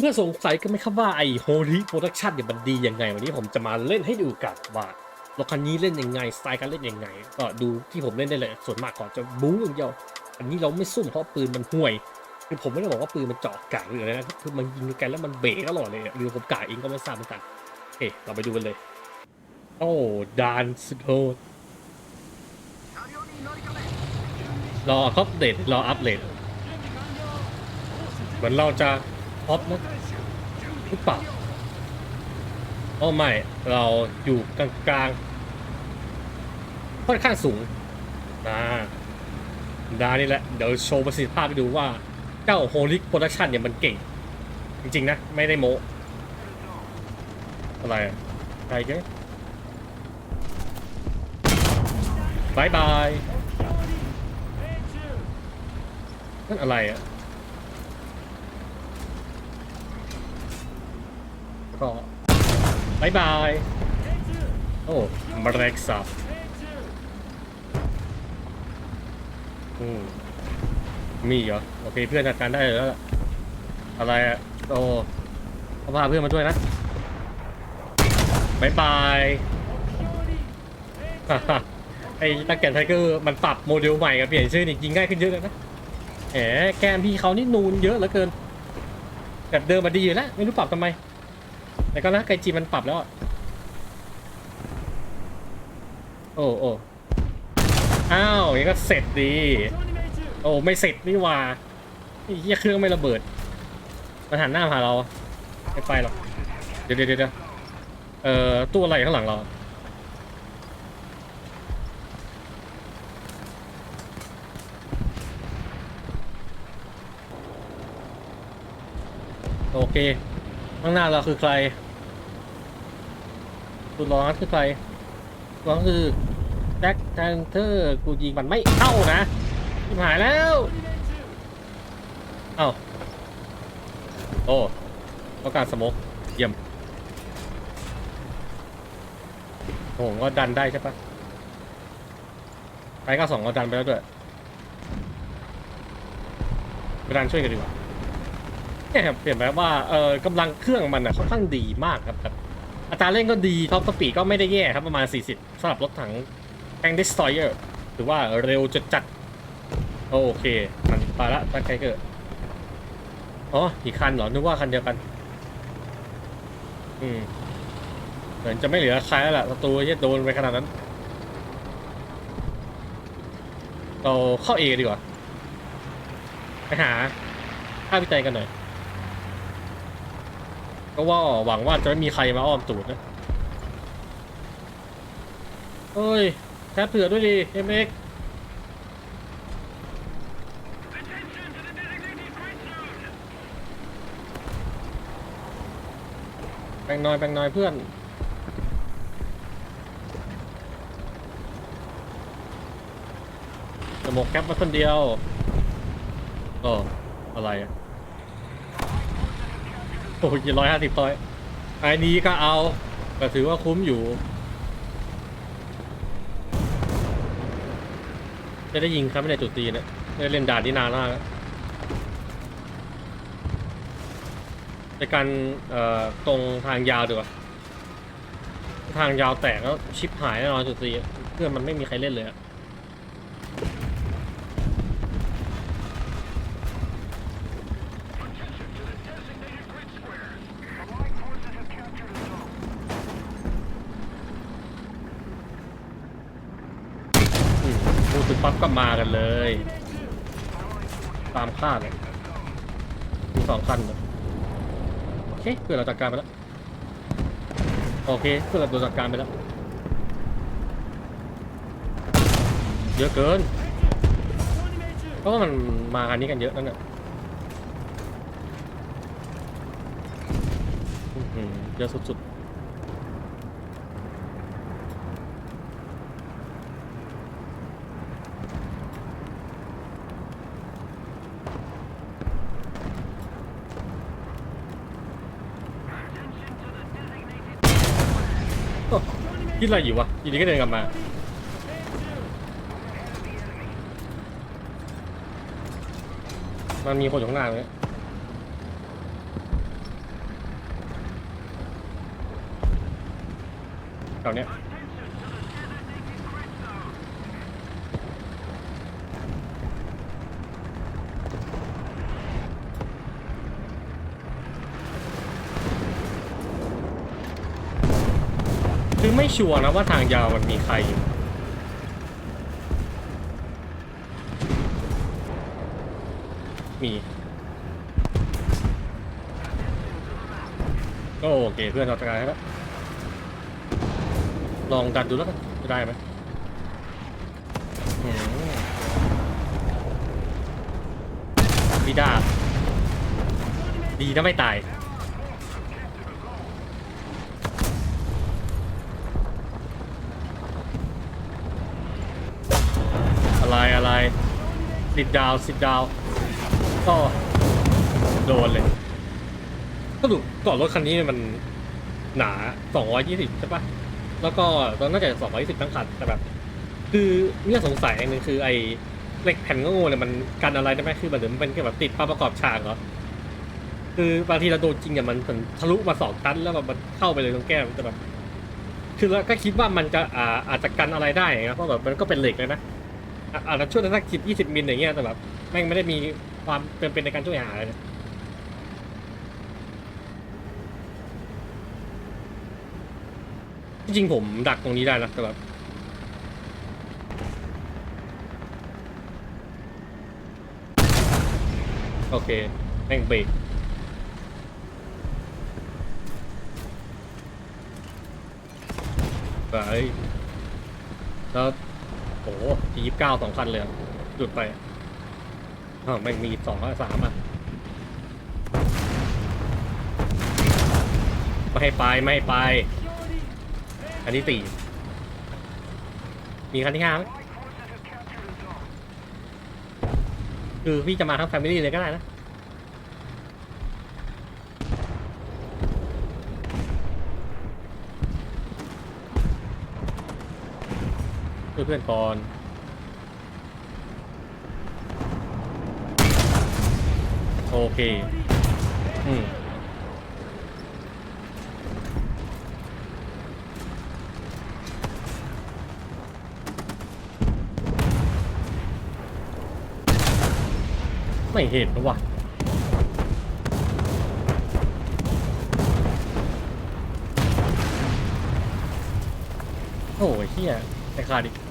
เมื่อสงสัยกันไหมครับว่าไอ้โฮลี่โปรดักชันเนี่ยมันดียังไง วันนี้ผมจะมาเล่นให้ดูกันว่ารถคันนี้เล่นยังไงสไตล์การเล่นยังไง ก็ดูที่ผมเล่นได้เลยส่วนมากก่อนจะบู๊อย่างเดียวอันนี้เราไม่ซุ่มเพราะปืนมันห่วยคือผมไม่ได้บอกว่าปืนมันเจาะกากหรืออะไรนะคือมันยิงกันแล้วมันเบรกตลอดเลยหรือผมกาเองก็ไม่ทราบเหมือนกันโอเคเราไปดูกันเลย โอ้ดานสุดโหดรออัปเดตรออัปเดตเหมือนเราจะ ออนะหรือเปล่าโอ้ไม่เราอยู่กลางๆค่อนข้างสูงอ่าดานี่แหละ เดี๋ยวโชว์ประสิทธิภาพให้ดูว่าเจ้าโฮลิกโปรดักชันเนี่ยมันเก่ง จริงๆนะ ไม่ได้โมอะไรอะใครแกบายบายนั่นอะไรอะ ก็บายบาย โอ้มาเร็กซับอืมมีเหรอ โอเคเพื่อนจัดการได้แล้วล่ะอะไรอะโอ้เอาพาเพื่อนมาด้วยนะบายบายไอ้ตะแกนไทเกอร์มันปรับโมเดลใหม่กับเปลี่ยนชื่อนี่ยิงง่ายขึ้นเยอะเลยนะแหมแกมพี่เขานี่นูนเยอะเหลือเกินแบบเดิมมาดีอยู่แล้วไม่รู้ปรับทำไม แต่ก็นะไกจีมันปรับแล้วอะโอ้โอ้อ้าวอย่างนี้ก็เสร็จดี โอ้ไม่เสร็จนี่หว่าไอ้เหี้ยเครื่องไม่ระเบิดมันหันหน้ามาหาเราไม่ไปหรอกเดี๋ยวเดี๋ยวเดี๋ยวเอ่อตู้อะไรข้างหลังเราโอเค ข้างหน้าเราคือใคร ตัวร้อนคือใครร้อนคือแจ็คแทนเทอร์กูยิงมันไม่เข้านะชิหายแล้วเอ้าโอ้ต้องการสมกเยี่ยมผมก็ดันได้ใช่ปะไปก็สองก็ดันไปแล้วด้วยไปดันช่วยกันดีกว่าเนี่ยเปลี่ยนแบบว่าเออกำลังเครื่องมันอะค่อนข้างดีมากครับ อัตราเร่งก็ดีท็อปสปีดก็ไม่ได้แย่ครับประมาณ 40สำหรับรถถังแองดิสตอยเออร์ถือว่าเร็วจัดจัดโอเคมันไปละตั้งใจเกิดอ๋ออีกคันเหรอนึกว่าคันเดียวกัน อืมเหมือนจะไม่เหลือใครแล้วล่ะประตูจะโดนไปขนาดนั้น เราเข้าเอดีกว่า ไปหาค่าวิจัยกันหน่อย ก็ว่าหวังว่าจะไม่มีใครมาอ้อมตูดนะเฮ้ยแทบเผื่อด้วยดิเอ็มเอ็กแบ่งน้อยแบ่งน้อยเพื่อนสโมกแคปมาคนเดียวเอออะไรอะ โอ้ยร้อยห้าสิบร้อยไอ้นี้ก็เอาก็ถือว่าคุ้มอยู่ จะได้ยิงครับไม่ได้จุดตีเนี่ยได้เล่นด่านที่นานมากในการเอ่อตรงทางยาวดีกว่าทางยาวแตกแล้วชิปหายแน่นอนจุดตีเพื่อนมันไม่มีใครเล่นเลยอะ อืมพูดถึง ปั๊บก็มากันเลย ตามคาดเลยมีสองคันเลยโอเคเพื่อนเราจัดการไปแล้ว โอเคเพื่อนเราโดนจัดการไปแล้ว เยอะเกิน เพราะว่ามันมาอันนี้กันเยอะนั่นน่ะอื้อหือเยอะสุดๆ คิดอะไรอยู่วะอีนี้ก็เดินกลับมามันมีคนอยู่ข้างหน้าเลยแถวเนี้ย คือไม่ชัวร์นะว่าทางยาวมันมีใครอยู่มีก็โอเคเพื่อนเราจัดการให้แล้วลองดันดูแล้วกันจะได้ไหมอืมดีด้าดีนะไม่ตาย สิดดาวสิดดาวก็โดนเลยก็ดูก่อนรถคันนี้มันหนา220ใช่ปะแล้วก็ตอนน่าจะ220ทั้งคันแต่แบบ คือเนี่ยสงสัยอย่างหนึ่งคือไอ้เหล็กแผ่นโง่เนี่ยมันกันอะไรได้ไหมคือมันเหมือมันเป็นแค่แบบติดปลาประกอบฉากเหรอคือบางทีเราโดนจริงเนี่ยมันมันทะลุมาสองตันแล้วแบบมันเข้าไปเลยตรงแก้มแต่แบบคือเราก็คิดว่ามันจะอ่าอาจจะกันอะไรได้นะเพราะแบบมันก็เป็นเหล็กเลยนะ อะอาจจะช่วยได้สักสิบยี่สิบมิลอย่างเงี้ยแต่แบบแม่งไม่ได้มีความเป็นเป็นในการช่วยหาเลยนะจริงๆผมดักตรงนี้ได้นะแต่แบบโอเคแม่งเบรกไปแล้ว หยี่สิบเก้าสองคันเลยจุดไปอ้าวไม่งมีสองสามอะไม่ให้ไปไม่ให้ไป อันที่สี่มีคันที่ห้าไหมคือพี่จะมาทั้งแฟมิลี่เลยก็ได้นะ เพื่อนก่อน โอเค อืมไม่เห็นว่ะโอ้ยเฮียไอ้ขาดิ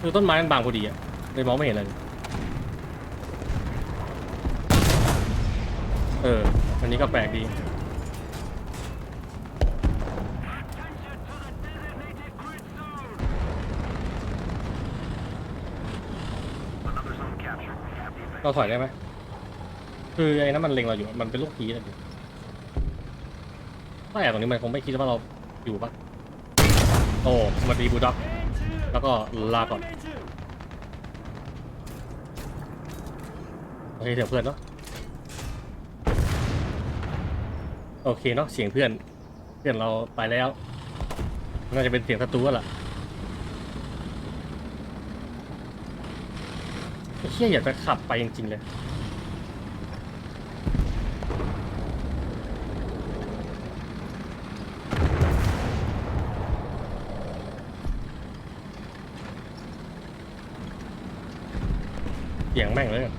คือต้นไม้มันบางพอดีอะเลยมองไม่เห็นเลยเอออันนี้ก็แปลกดี เราถอยได้ไหม คือไอ้นั้นมันเล็งเราอยู่ มันเป็นลูกพีนะดิถ้าแอบตรงนี้มันคงไม่คิดว่าเราอยู่ปะโอ้สวัสดีบูดับ แล้วก็ลาก่อนโอเคเสียงเพื่อนเนาะโอเคเนาะเสียงเพื่อน เพื่อนเราไปแล้วน่าจะเป็นเสียงศัตรูแล้วล่ะเชี่ยอยากจะขับไปจริงๆเลย สียงแม่งเลยอะ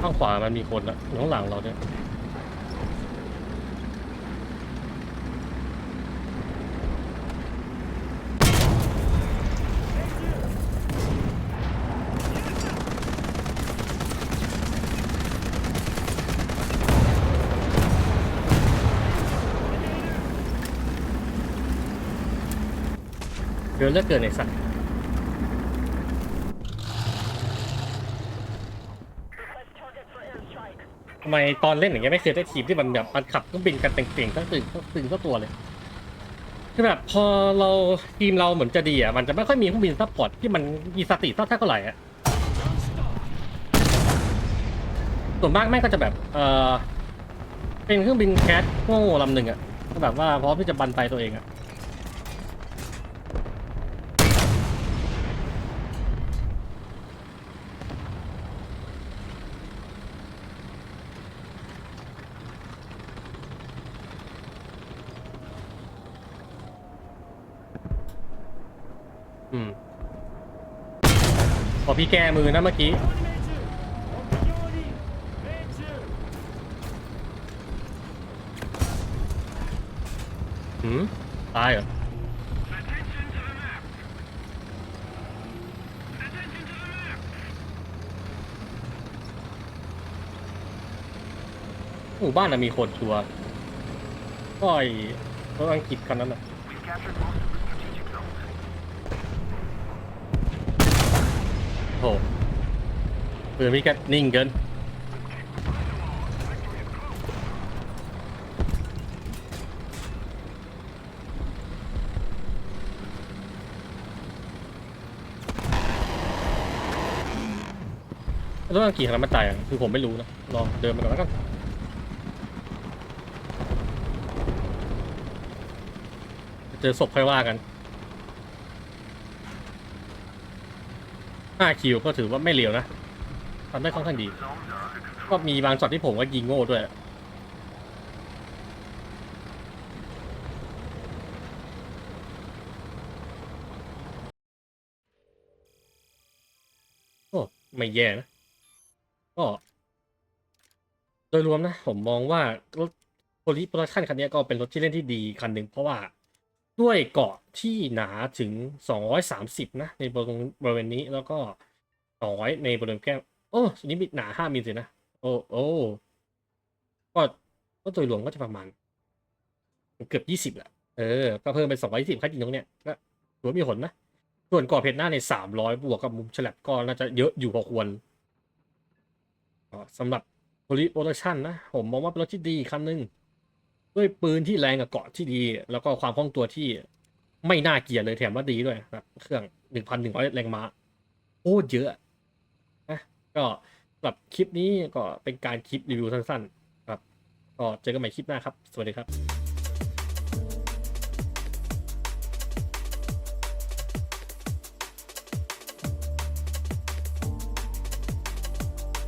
ข้างขวามันมีคนอะข้างหลังเราเนี่ย เกินเลือกเกินไอสัตว์ทำไมตอนเล่นอย่างเงี้ยไม่เคยได้ทีมที่มันแบบมันขับเครื่องบินกันเต่งๆทั้งตึงทั้งตึงทั้งตัวเลยคือแบบพอเราทีมเราเหมือนจะดีอะมันจะไม่ค่อยมีเครื่องบินซัพพอร์ตที่มันมีสติเท่าเท่าไหร่อะส่วนมากแม่ก็จะแบบเออเป็นเครื่องบินแคสโง่ลำหนึ่งอะก็แบบว่าพร้อมที่จะบันไปตัวเองอะ อืมพอพี่แก้มือนะเมื่อกี้ หืมตายเหรอ หมู่บ้านน่ะมีคนชัวร์ก็ไอ้รถอังกฤษคันนั้นน่ะ หปืนมีแค่นิ่งเกินรถอังกฤษคันนั้นมันตายอะคือผมไม่รู้นะลองเดินมาก่อนแล้วกันเจอศพค่อยว่ากัน 5คิวก็ถือว่าไม่เลวนะทำได้ค่อนข้างดี ก็มีบางช็อตที่ผมก็ยิงโง่ด้วยโอ้ไม่แย่นะ ก็ โดยรวมนะ ผมมองว่า รถโพลิโปรดักชันคันนี้ก็เป็นรถที่เล่นที่ดีคันหนึ่งเพราะว่า ด้วยเกาะที่หนาถึง 230 นะ ในบริเวณบริเวณนี้แล้วก็200ในบริเวณแก้มโอ้อันนี้มีหนา 5มิลสินะ โอ้โอ้ก็ก็โดยรวมก็จะประมาณ เกือบ 20แหละเออ ก็เพิ่มเป็น220ค่าจริงตรงเนี้ยก็ถือว่ามีผลนะ ส่วนเกาะเพชรหน้าใน 300 บวกกับมุมฉลับก็น่าจะเยอะอยู่พอควรสำหรับโพลิโปรดักชันนะ ผมมองว่าเป็นรถที่ดีคันหนึ่ง ด้วยปืนที่แรงกับเกาะที่ดี แล้วก็ความคล่องตัวที่ไม่น่าเกลียดเลยแถมว่าดีด้วยนะเครื่องหนึ่งพันหนึ่งร้อยแรงม้าโอ้เยอะนะก็สำหรับคลิปนี้ก็เป็นการคลิปรีวิวสั้นๆ ครับ ก็เจอกันใหม่คลิปหน้าครับ สวัสดีครับ